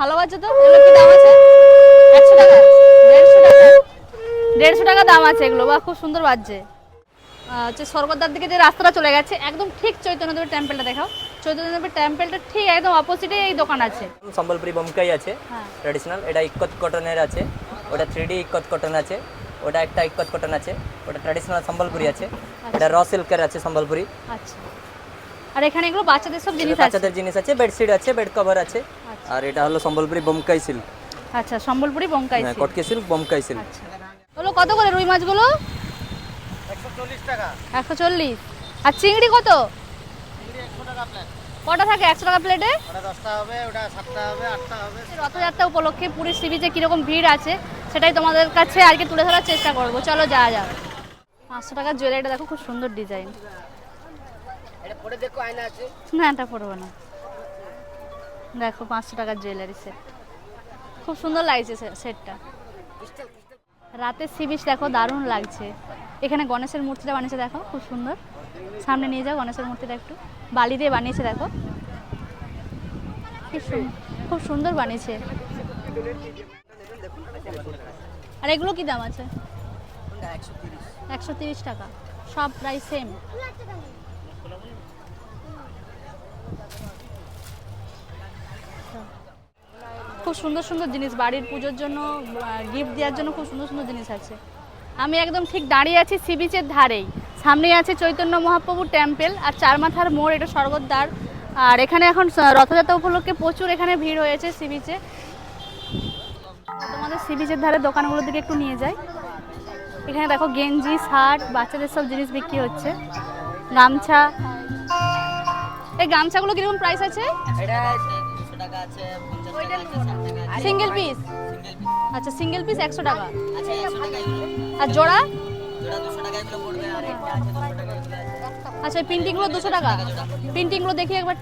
ভালো আছে তো? এগুলো কি দাম আছে? একশো টাকা। দেড়শো টাকা। দেড়শো টাকা দাম আছে এগুলো। বা খুব সুন্দর বাজছে। হচ্ছে স্বর্গদ্বার দিকে যে রাস্তাটা চলে গেছে একদম ঠিক চৈতন্যদেবের টেম্পলটা দেখাও। চৈতন্যদেবের টেম্পলটা ঠিক একদম অপোজিটে এই দোকান আছে। সম্বলপুরি বোমকাই আছে হ্যাঁ। ট্র্যাডিশনাল এটা ইকত কটনের আছে ওটা থ্রি ডি ইকত কটন আছে ওটা একটা ইকত কটন আছে ওটা ট্র্যাডিশনাল সম্বলপুরি আছে এটা র সিল্কের আছে সম্বলপুরি। আচ্ছা। আর এখানে এগুলো বাচ্চাদের সব জিনিস আছে বাচ্চাদের জিনিস আছে বেডশিট আছে বেড কভার আছে। আচ্ছা। আর এটা হলো সম্বলপুরি বোমকাই সিল্ক আচ্ছা সম্বলপুরি বঙ্কাই হ্যাঁ কটকি সিল্ক বোমকাই সিল্ক আচ্ছা। হলো কত করে রুই মাছগুলো? একশো চল্লিশ আর চিংড়ি কত? কটা থাকে একশো টাকা প্লেটে রথযাত্রা উপলক্ষে পুরীর সি বিচে কীরকম ভিড় আছে সেটাই তোমাদের কাছে আজকে তুলে ধরার চেষ্টা করব। চলো যাওয়া যাক। পাঁচশো টাকার জুয়েলারিটা দেখো খুব সুন্দর ডিজাইন না এটা পড়ব না। দেখো পাঁচশো টাকার জুয়েলারি সেট খুব সুন্দর লাগছে সেটটা রাতের সি বিচ দেখো দারুণ লাগছে। এখানে গণেশের মূর্তিটা বানিয়েছে দেখো খুব সুন্দর। সামনে নিয়ে যাও গণেশের মূর্তিটা একটু। বালি দিয়ে বানিয়েছে দেখো। খুব সুন্দর বানিয়েছে। আর এগুলো কি দাম আছে? একশো তিরিশ। টাকা। সব প্রাইস সেম খুব সুন্দর সুন্দর জিনিস, বাড়ির পুজোর জন্য গিফট দেওয়ার জন্য খুব সুন্দর সুন্দর জিনিস আছে। আমি একদম ঠিক দাঁড়িয়ে আছি সি বিচের ধারেই। সামনেই আছে চৈতন্য মহাপ্রভু টেম্পেল আর চারমাথার মোড়, এটা স্বর্গদ্বার। আর এখানে এখন রথযাত্রা উপলক্ষে প্রচুর এখানে ভিড় হয়েছে সি বিচে। তোমাদের সি বিচের ধারে দোকানগুলোর দিকে একটু নিয়ে যাই। এখানে দেখো গেঞ্জি, শার্ট, বাচ্চাদের সব জিনিস বিক্রি হচ্ছে। গামছা। এই গামছাগুলো কীরকম প্রাইস আছে? সিঙ্গেল পিস আচ্ছা সিঙ্গেল পিস একশো টাকা। আর জোড়া? আচ্ছা প্রিন্টিংগুলো দুশো টাকা। প্রিন্টিংগুলো দেখি একবার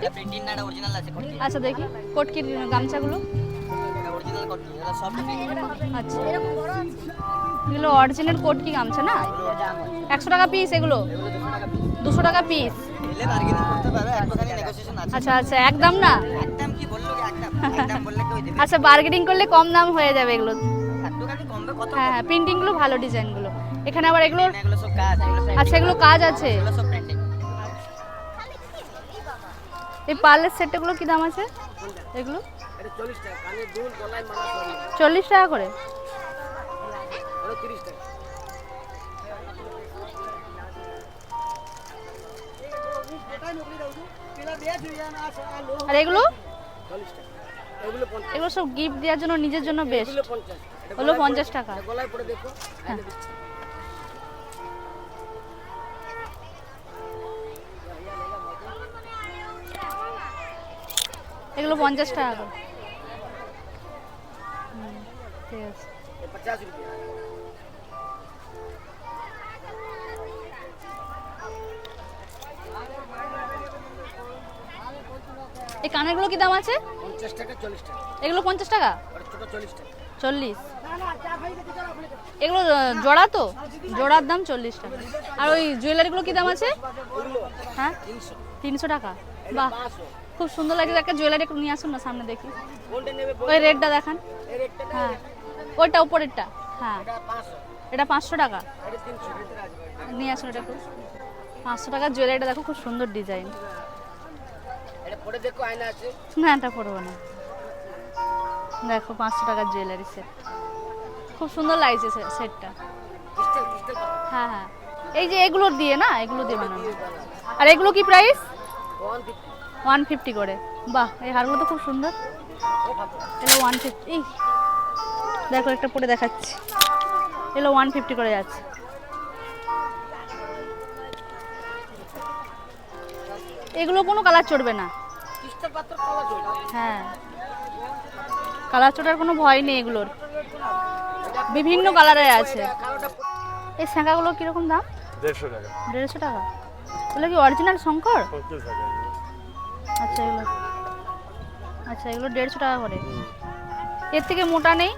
আচ্ছা দেখি। কোটকির গামছাগুলো। আচ্ছা। এগুলো অরিজিনাল কোট কি গামছা না? একশো টাকা পিস এগুলো। দুশো টাকা পিস আচ্ছা আচ্ছা একদম না? আচ্ছা বার্গেনিং করলে কম দাম হয়ে যাবে এগুলো। হ্যাঁ হ্যাঁ প্রিন্টিংগুলো ভালো ডিজাইনগুলো এখানে আবার এগুলো আচ্ছা এগুলো কাজ আছে। এই পার্লের সেটগুলো কি দাম আছে? এগুলো? চল্লিশ টাকা করে? আর এগুলো? এগুলো সব গিফট দেওয়ার জন্য নিজের জন্য বেস্ট হলো পঞ্চাশ টাকা। হ্যাঁ। এগুলো পঞ্চাশ টাকা। ঠিক আছে। এই কানেরগুলো কি দাম আছে? এগুলো পঞ্চাশ টাকা? চল্লিশ এগুলো জোড়া তো? জোড়ার দাম চল্লিশ টাকা। আর ওই জুয়েলারিগুলো কি দাম আছে? হ্যাঁ? তিনশো টাকা। বাহ খুব সুন্দর লাগছে। একটা জুয়েলারি একটু নিয়ে আসুন না সামনে দেখি। ওই রেটটা দেখান। হ্যাঁ। ওইটা উপরেরটা। হ্যাঁ। এটা পাঁচশো টাকা। নিয়ে আসুন এটা খুব পাঁচশো টাকার জুয়েলারিটা দেখো খুব সুন্দর ডিজাইন। না এটা পড়ব না। দেখো পাঁচশো টাকার জুয়েলারি সেট খুব সুন্দর লাগছে সেটটা হ্যাঁ হ্যাঁ। এই যে এগুলোর দিয়ে না এগুলো দিয়ে বানানো। আর এগুলো কি প্রাইস ওয়ান ফিফটি করে। বাহ এই হারগুলো তো খুব সুন্দর। এগুলো ওয়ান ফিফটি এই দেখো একটা পরে দেখাচ্ছি। এগুলো ওয়ান ফিফটি করে যাচ্ছে। এগুলো কোনো কালার চড়বে না। হ্যাঁ। কালার চোটার কোনো ভয় নেই এগুলোর। বিভিন্ন কালারের আছে। এই স্যাঁকাগুলো কীরকম দাম? দেড়শো টাকা। দেড়শো টাকা? এগুলো কি অরিজিনাল শঙ্কর? আচ্ছা এগুলো আচ্ছা এগুলো দেড়শো টাকা করে। এর থেকে মোটা নেই?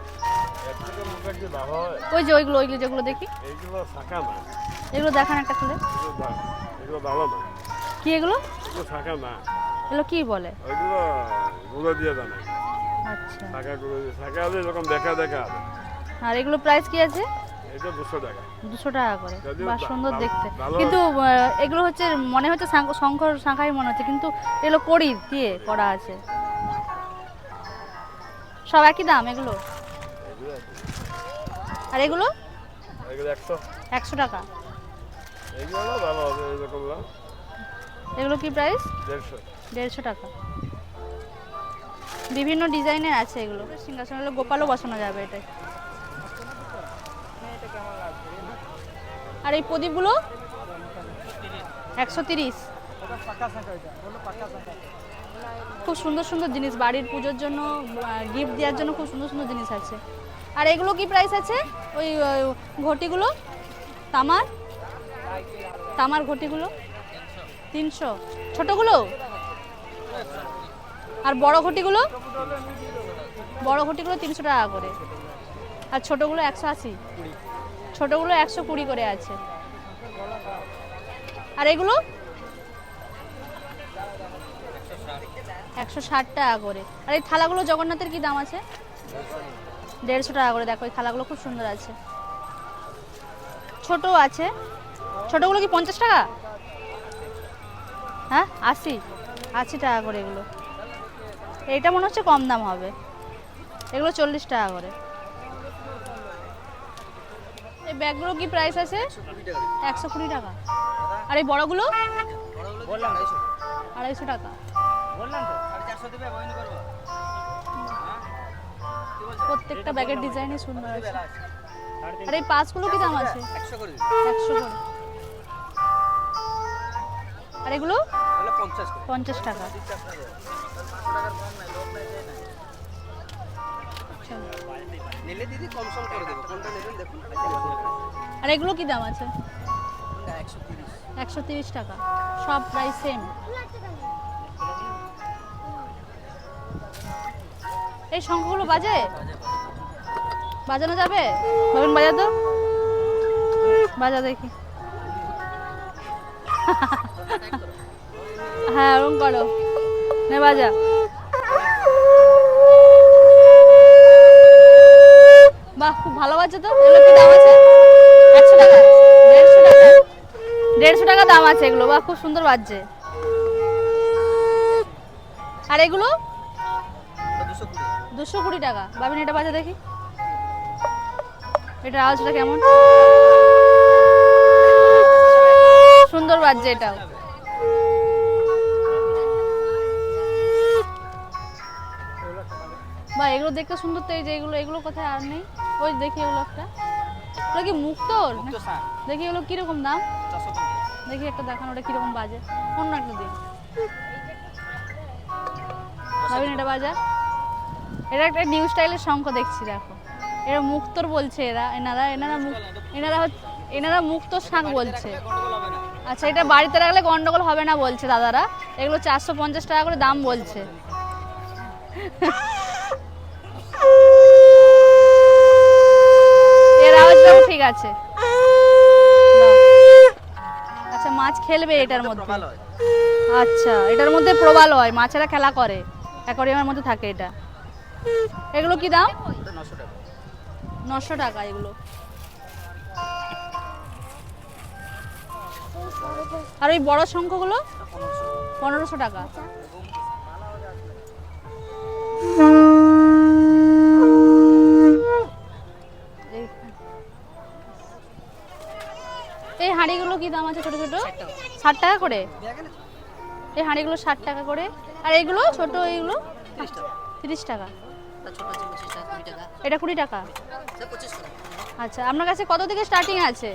ওই যে ওইগুলো ওইগুলো যেগুলো দেখি। এগুলো দেখান একটা খুলে। কি এগুলো? এগুলো কি বলে? ওইগুলো গুঁড়ো দিয়ে বানায় আচ্ছা। শাখা করে দিয়ে শাখা আছে এরকম দেখা দেখা আছে আর এগুলো প্রাইস কি আছে? এটা দুশো টাকা। দুশো টাকা করে। বা সুন্দর দেখতে। কিন্তু এগুলো হচ্ছে মনে হচ্ছে শঙ্কর শাঁখাই মনে হচ্ছে কিন্তু এগুলো কড়ি দিয়ে করা আছে। সব একই দাম এগুলো? এগুলো আর এগুলো? এগুলো একশো। টাকা। এগুলো ভালো হবে এরকম এগুলো কি প্রাইস দেড়শো। টাকা। বিভিন্ন ডিজাইনের আছে এগুলো। সিংহাসন হলে গোপালও বসানো যাবে এটাই। আর এই প্রদীপগুলো? একশো তিরিশ। খুব সুন্দর সুন্দর জিনিস। বাড়ির পুজোর জন্য গিফট দেওয়ার জন্য খুব সুন্দর সুন্দর জিনিস আছে। আর এগুলো কি প্রাইস আছে? ওই ঘটিগুলো? তামার? তামার ঘটিগুলো? তিনশো। ছোটোগুলো? আর বড় ঘটিগুলো? বড় ঘটিগুলো তিনশো টাকা করে। আর ছোটোগুলো একশো আশি। ছোটোগুলো একশো কুড়ি করে আছে। আর এগুলো? একশো ষাট টাকা করে। আর এই থালাগুলো জগন্নাথের কি দাম আছে? দেড়শো টাকা করে। দেখো, এই থালাগুলো খুব সুন্দর আছে। ছোট আছে। ছোটোগুলো কি পঞ্চাশ টাকা? হ্যাঁ আশি আশি টাকা করে এগুলো। এইটা মনে হচ্ছে কম দাম হবে। এগুলো চল্লিশ টাকা করে। এই ব্যাগগুলো কি প্রাইস আছে? একশো কুড়ি টাকা। আর এই বড়গুলো? আড়াইশো টাকা। প্রত্যেকটা ব্যাগের ডিজাইনই সুন্দর আছে। আর এই পাঁচগুলো কি দাম আছে? একশো করে। আর এগুলো? পঞ্চাশ টাকা। আচ্ছা। আর এগুলো কি দাম আছে? একশো তিরিশ। টাকা। সব প্রাইস সেম এই শঙ্খগুলো বাজে? বাজানো যাবে? বাজা তো বাজা দেখি। হ্যাঁ ওরকম করো। নে, বাজা। বাহ, খুব ভালো বাজছে তো? এগুলো কি দাম আছে? একশো টাকা? দেড়শো টাকা? দেড়শো টাকা দাম আছে এগুলো। বাহ, খুব সুন্দর বাজছে। আর এগুলো? দুশো কুড়ি টাকা। বাবিন এটা বাজে দেখি। এটা আওয়াজটা কেমন? সুন্দর বাজছে এটাও। বা এগুলো দেখতে সুন্দর তো এই যে এগুলো এগুলো কোথায় আর নেই। ওই দেখি এগুলো একটা। ওগুলো কি মুক্তোর দেখি এগুলো কীরকম দাম? দেখি একটা দেখান ওটা কীরকম বাজে। অন্য একটা দিন ভাবিন এটা বাজার? এটা একটা নিউ স্টাইলের শঙ্খ দেখছি দেখো। এরা মুক্তর বলছে এরা এনারা এনারা এনারা হচ্ছে এনারা মুক্ত শাঁখ বলছে। আচ্ছা এটা বাড়িতে রাখলে গন্ডগোল হবে না বলছে দাদারা। এগুলো চারশো পঞ্চাশ টাকা করে দাম বলছে এর আওয়াজটাও ঠিক আছে। আচ্ছা মাছ খেলবে এটার মধ্যে? আচ্ছা এটার মধ্যে প্রবাল হয় মাছেরা খেলা করে। অ্যাকোরিয়ামের মধ্যে থাকে এটা। এগুলো কি দাম? নশো টাকা। এগুলো। আর ওই বড় শঙ্খগুলো পনেরোশো। টাকা। হাঁড়িগুলো কি দাম আছে ছোট ছোট? ষাট টাকা করে? এই হাঁড়িগুলো ষাট টাকা করে। আর এইগুলো ছোট এইগুলো তিরিশ টাকা। এটা কুড়ি টাকা? আচ্ছা আপনার কাছে কত থেকে স্টার্টিং আছে?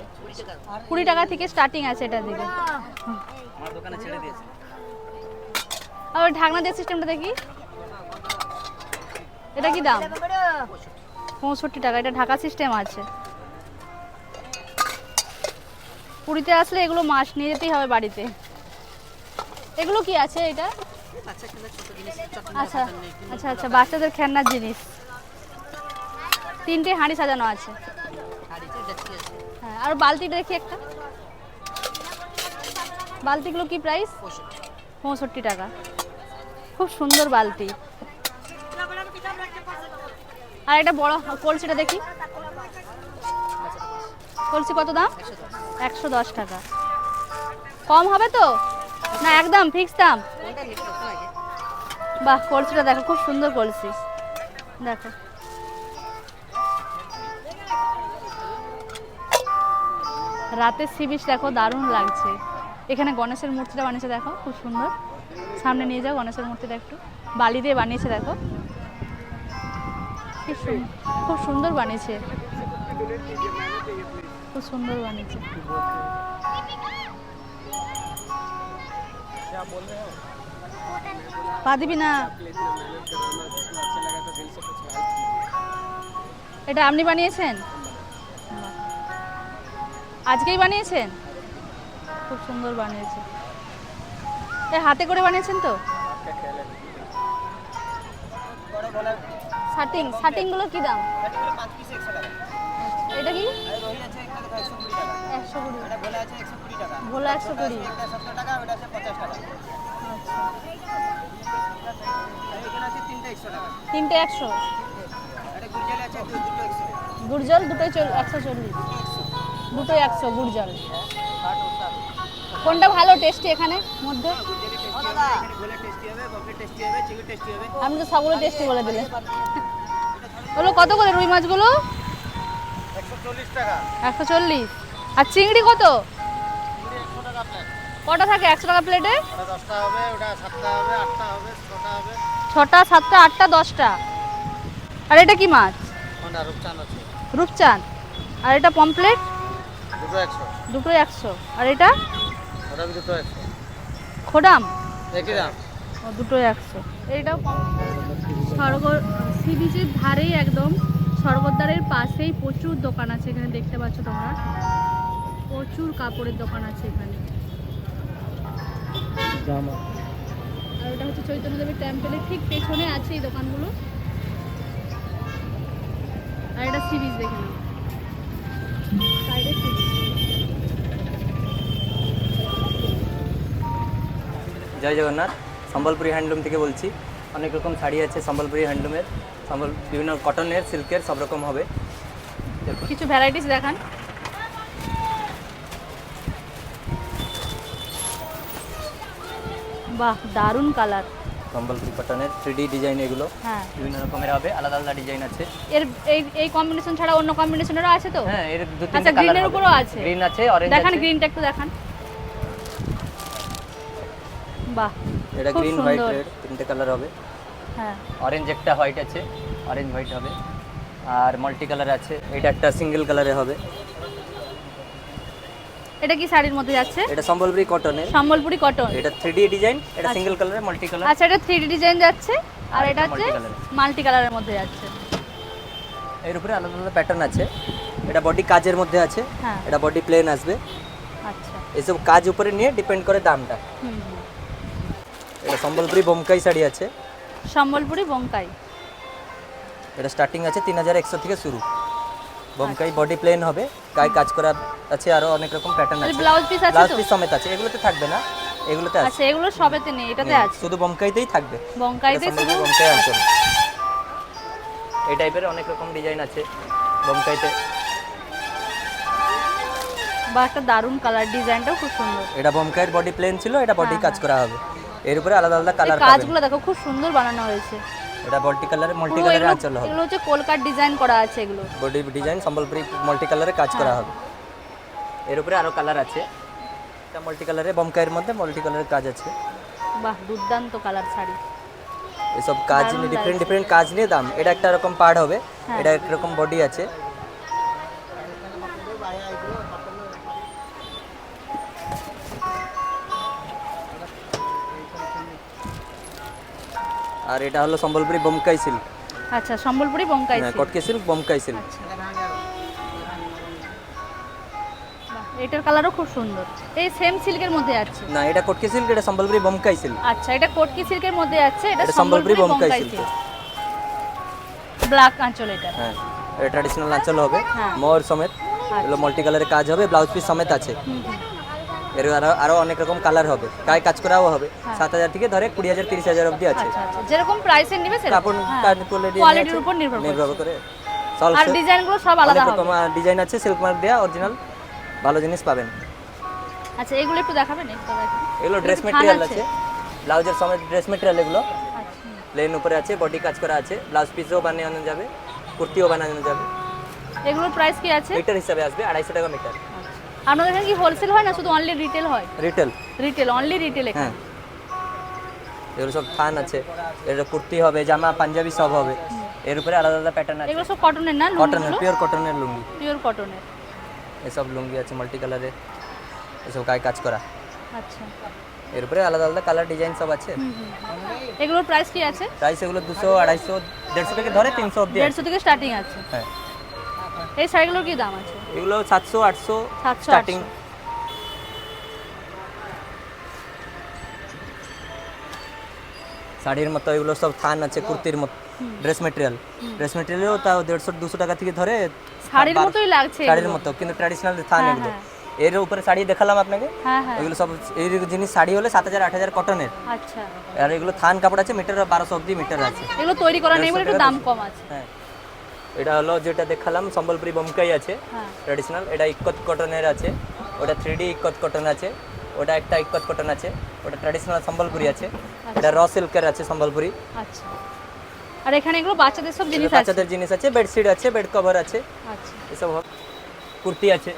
কুড়ি টাকা। থেকে স্টার্টিং আছে এটা থেকে আর ঢাকনা দিয়ে সিস্টেমটা দেখি। এটা কি দাম? পঁয়ষট্টি। টাকা এটা ঢাকা সিস্টেম আছে। পুরীতে আসলে এগুলো মাছ নিয়ে যেতেই হবে বাড়িতে। এগুলো কি আছে এটা? আচ্ছা আচ্ছা আচ্ছা বাচ্চাদের খেলনার জিনিস। তিনটে হাঁড়ি সাজানো আছে। হ্যাঁ আর বালতিটা দেখি একটা। বালতিগুলো কি প্রাইস পঁয়ষট্টি টাকা। খুব সুন্দর বালতি। আর একটা বড় কলসিটা দেখি। কলসি কত দাম? একশো দশ টাকা। কম হবে তো? না, একদম ফিক্স দাম। বাহ, কলসিটা দেখো, খুব সুন্দর কলসি। দেখো। রাতের সি বিচ দেখো, দারুণ লাগছে। এখানে গণেশের মূর্তিটা বানিয়েছে, দেখো, খুব সুন্দর। সামনে নিয়ে যাও, গণেশের মূর্তিটা একটু। বালি দিয়ে বানিয়েছে, দেখো। খুব সুন্দর বানিয়েছে। খুব সুন্দর বানিয়েছে। পা দিবি না। এটা আপনি বানিয়েছেন? আজকেই বানিয়েছেন? খুব সুন্দর বানিয়েছে। এ হাতে করে বানিয়েছেন তো? শার্টিং শার্টিংগুলো কি দাম? এটা কি? তিনটে একশো গুরজালে দুটোই একশো চল্লিশ। দুটোই একশো গুড়জল কোনটা ভালো টেস্টি এখানে মধ্যে? গুরজালি আমি তো সবগুলো টেস্টি বলে দিলে ওগুলো কত করে রুই মাছগুলো? একশো চল্লিশ আর চিংড়ি কত? কটা থাকে একশো টাকা প্লেটে ছটা সাতটা আটটা দশটা। আর এটা কি মাছ? রূপচাঁদ আর এটা পমপ্লেট দুটো একশো। আর এটা? খোডাম দুটো একশো। এইটাও স্বর্গ সি বিচের ধারেই একদম। স্বর্গদ্বারের পাশেই প্রচুর দোকান আছে এখানে দেখতে পাচ্ছ তোমরা। প্রচুর কাপড়ের দোকান আছে এখানে। আর ওটা হচ্ছে চৈতন্যদেবের টেম্পলের ঠিক পেছনে আছে এই দোকানগুলো। আর এটা সি বিচ দেখে নাও। সাইডে সি জয় জগন্নাথ সম্বলপুরি হ্যান্ডলুম থেকে বলছি। অনেক রকম শাড়ি আছে সম্বলপুরি হ্যান্ডলুমের সম্বল বিভিন্ন কটনের সিল্কের সব রকম হবে। দেখুন। কিছু ভ্যারাইটিস দেখান। বাহ দারুণ কালার সম্বলপুরি কটনের থ্রি ডিজাইন এগুলো। হ্যাঁ। বিভিন্ন রকমের হবে আলাদা আলাদা ডিজাইন আছে। এর এই এই কম্বিনেশন ছাড়া অন্য কম্বিনেশনেরও আছে তো? হ্যাঁ এর দু আচ্ছা, তিনটে কালারের উপরও আছে? গ্রিন আছে অরেঞ্জ দেখান গ্রিনটা একটু দেখান। বাহ এটা গ্রিন হোয়াইট রেড তিনটে কালার হবে। হ্যাঁ। অরেঞ্জ একটা হোয়াইট আছে অরেঞ্জ হোয়াইট হবে। আর মাল্টি কালার আছে এটা একটা সিঙ্গেল কালারে হবে। এটা কি শাড়ির মধ্যে যাচ্ছে? এটা সম্বলপুরি কটনের সম্বলপুরি কটন এটা থ্রি ডিজাইন এটা সিঙ্গেল কালারে মাল্টি কালার আচ্ছা এটা থ্রি ডিজাইন যাচ্ছে আর এটা হচ্ছে। মাল্টি কালারের মধ্যে যাচ্ছে। এর উপরে আলাদা আলাদা প্যাটার্ন আছে। এটা বডি কাজের মধ্যে আছে। হ্যাঁ। এটা বডি প্লেন আসবে। আচ্ছা। এসব কাজ উপরে নিয়ে ডিপেন্ড করে দামটা। হুম। এটা সম্বলপুরি বোমকাই শাড়ি আছে। সম্বলপুরি বঙ্কাই এটা স্টার্টিং আছে তিন হাজার একশো থেকে শুরু। বোমকাই বডি প্লেন হবে গায়ে কাজ করা আছে আরও অনেক রকম প্যাটার্ন আছে। ব্লাউজ পিস আছে ব্লাউজ পিস সমেত আছে এগুলোতে থাকবে না এগুলোতে আছে। আচ্ছা এগুলো সবেতে নেই এটাতে আছে। শুধু বোমকাইতেই থাকবে। বঙ্কাইতে এটা শুধু? বোমকাই আঁচল এই টাইপের অনেক রকম ডিজাইন আছে বোমকাইতে। বা একটা দারুণ কালার ডিজাইনটাও খুব সুন্দর। এটা বোমকাইয়ের বডি প্লেন ছিল এটা বডি হ্যাঁ, কাজ করা হবে। এর উপরে আলাদা আলাদা কালার কাজগুলো দেখো খুব সুন্দর বানানো হয়েছে। এটা মাল্টি কালারে মাল্টি এগুলো আঁচল হবে। এগুলো হচ্ছে কলকার ডিজাইন করা আছে এগুলো। বডি ডিজাইন সম্বলপুরি মাল্টি কালারে কাজ করা হবে। এর উপরে আরও কালার আছে। এটা মাল্টি কালারে বমকাইয়ের মধ্যে মাল্টি কালারের কাজ আছে। বাহ দুর্দান্ত কালার শাড়ি। এসব কাজ নিয়ে ডিফারেন্ট ডিফারেন্ট কাজ নিয়ে দাম। এটা একটা রকম পার্ট হবে। হ্যাঁ। এটা একরকম বডি আছে। আর এটা হলো সম্বলপুরি বোমকাই সিল্ক। আচ্ছা সম্বলপুরি বঙ্কাই হ্যাঁ silk। কটকে সিল্ক বোমকাই সিল্ক। আচ্ছা। এটার কালারও খুব সুন্দর। এই সেম সিল্কের মধ্যে আছে? না এটা কটকে সিল্ক এটা সম্বলপুরি বোমকাই সিল্ক। আচ্ছা এটা কোটকি সিল্কের মধ্যে আছে এটা সম্বলপুরি বোমকাই সিল্ক। ব্ল্যাক আঁচল এটা। হ্যাঁ এটা ট্র্যাডিশনাল আঁচল হবে। হ্যাঁ। মোর সমেত। এগুলো মাল্টি কালারের কাজ হবে ব্লাউজ পিস সমেত আছে। এর আরও আরও অনেক রকম কালার হবে। গায়ে কাজ করাও হবে। হ্যাঁ। সাত হাজার থেকে ধরে কুড়ি হাজার তিরিশ হাজার অবধি আছে। আচ্ছা আচ্ছা। যেরকম প্রাইসের নিবে কাপড় কোয়ালিটি কোয়ালিটির উপর নির্ভর করে। আর ডিজাইনগুলো সব আলাদা হবে। ডিজাইন আছে সিল্ক মার্ক দেওয়া অরিজিনাল ভালো জিনিস পাবেন। আচ্ছা এগুলো একটু দেখাবেন একটু এগুলো ড্রেস মেটেরিয়াল আছে? ব্লাউজের সময় ড্রেস মেটেরিয়াল এগুলো। আচ্ছা। প্লেন উপরে আছে বডি কাজ করা আছে। ব্লাউজ পিসও বানানো যাবে কুর্তিও বানানো যাবে। এগুলোর প্রাইস কি আছে? মিটার হিসাবে আসবে আড়াইশো টাকা মিটার আপনাদের এখানে কি হোলসেল হয় না শুধু অনলি রিটেল হয়? রিটেল রিটেল অনলি রিটেল হ্যাঁ। এখানে এগুলো সব থান আছে। এর কুর্তি হবে জামা পাঞ্জাবি সব হবে। এর উপরে আলাদা আলাদা প্যাটার্ন আছে। এগুলো সব কটনের না কটনের পিওর কটনের লুঙ্গি। পিওর কটনের এসব লুঙ্গি আছে মাল্টি কালারের এসব গায়ে কাজ করা। আচ্ছা। এর উপরে আলাদা আলাদা কালার ডিজাইন সব আছে। এগুলোর প্রাইস কি আছে? প্রাইস এগুলো দুশো আড়াইশো দেড়শো থেকে ধরে তিনশো আছে দেড়শো থেকে স্টার্টিং আছে। হ্যাঁ। এই শাড়িগুলোর কি দাম আছে? এগুলো সাতশো আটশো স্টার্টিং শাড়ির মতো এগুলো সব থান আছে কুর্তির মতো ড্রেস মেটেরিয়াল ড্রেস মেটেরিয়ালও তাও দেড়শো দুশো টাকা থেকে ধরে শাড়ির মতোই লাগছে শাড়ির মতো কিন্তু ট্র্যাডিশনাল থান হ্যাঁ, এগুলো। হ্যাঁ। এর উপরে শাড়ি দেখালাম আপনাকে। হ্যাঁ এগুলো সব এই জিনিস শাড়ি হলে সাত হাজার আট হাজার কটনের আচ্ছা। আর এগুলো থান কাপড় আছে মিটার বারোশো অব্দি মিটার আছে। এগুলো তৈরি করা নেই বলে একটু দাম কম আছে। হ্যাঁ। এটা হলো যেটা দেখালাম সম্বলপুরি বোমকাই আছে হ্যাঁ। ট্র্যাডিশনাল এটা ইকত কটনের আছে ওটা থ্রি ডি ইকত কটন আছে ওটা একটা ইকত কটন আছে ওটা ট্র্যাডিশনাল সম্বলপুরি আছে এটা র সিল্কের আছে সম্বলপুরি। আচ্ছা। আর এখানে এগুলো বাচ্চাদের সব জিনিস আছে? বাচ্চাদের জিনিস আছে বেডশিট আছে বেড কভার আছে আচ্ছা। এসব কুর্তি আছে।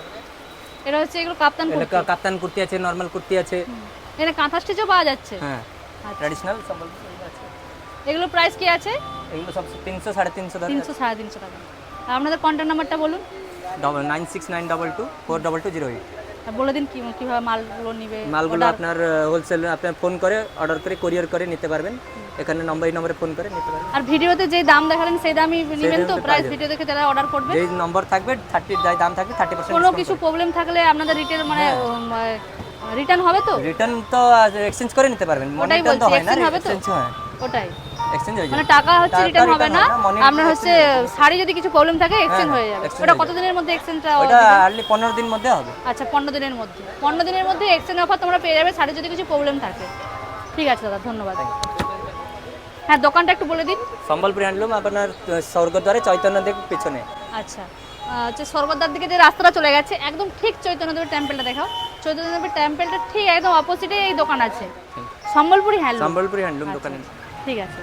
এটা হচ্ছে এগুলো কাপ্তান এটা কুর্তি? কা- কাপ্তান কুর্তি আছে নর্মাল কুর্তি আছে। এখানে কাঁথা স্টিচও পাওয়া যাচ্ছে? হ্যাঁ আচ্ছা। ট্র্যাডিশনাল সম্বলপুরি আছে। এগুলো প্রাইস কি আছে? এগুলো সব তিনশো সাড়ে তিনশো তিনশো সাড়ে তিনশো টাকা। আর আপনাদের কন্ট্যাক্ট নাম্বারটা বলুন। Double nine six nine double two four double two zero eight বলে দিন কি কীভাবে মালগুলো নিবে মালগুলো আপনার হোলসেল আপনার ফোন করে অর্ডার করে কোরিয়ার করে নিতে পারবেন। এখানে নম্বর এই নম্বরে ফোন করে নিতে পারবেন। আর ভিডিওতে যে দাম দেখালেন সেই দামই নেবেন তো? প্রাইস ভিডিও দেখে যারা অর্ডার করবে। যেই নম্বর থাকবে থার্টি যাই দাম থাকবে থার্টি পার্সেন্ট কোনো কিছু প্রবলেম থাকলে আপনাদের রিটেল মানে রিটার্ন হবে তো? রিটার্ন তো এক্সচেঞ্জ করে নিতে পারবেন। ওটাই বলছি হয় এক্সচেঞ্জ হবে তো? ওটাই। এক্সচেঞ্জ হয়ে মানে টাকা হচ্ছে রিটার্ন হবে না আপনার হচ্ছে শাড়ি যদি কিছু প্রবলেম থাকে এক্সচেঞ্জ হয়ে যাবে। exchange ওটা হয়ে কতদিনের মধ্যে এক্সচেঞ্জটা ওটা আর্লি পনেরো দিন মধ্যে হবে। আচ্ছা পনেরো দিনের মধ্যে। পনেরো দিনের মধ্যে এক্সচেঞ্জ অফার তোমরা পেয়ে যাবে শাড়ি যদি কিছু প্রবলেম থাকে। ঠিক আছে দাদা ধন্যবাদ। হ্যাঁ দোকানটা একটু বলে দিন। সম্বলপুরি হ্যান্ডলুম আপনার স্বর্গদ্বারে চৈতন্যদেব পিছনে। আচ্ছা হচ্ছে স্বর্গদ্বার দিকে যে রাস্তাটা চলে গেছে একদম ঠিক চৈতন্যদেবের টেম্পলটা দেখাও। চৈতন্যদেবের টেম্পলটা ঠিক একদম অপোজিটে এই দোকান আছে। সম্বলপুরি হ্যান্ডলুম সম্বলপুরি হ্যান্ডলুম দোকানে। ঠিক আছে।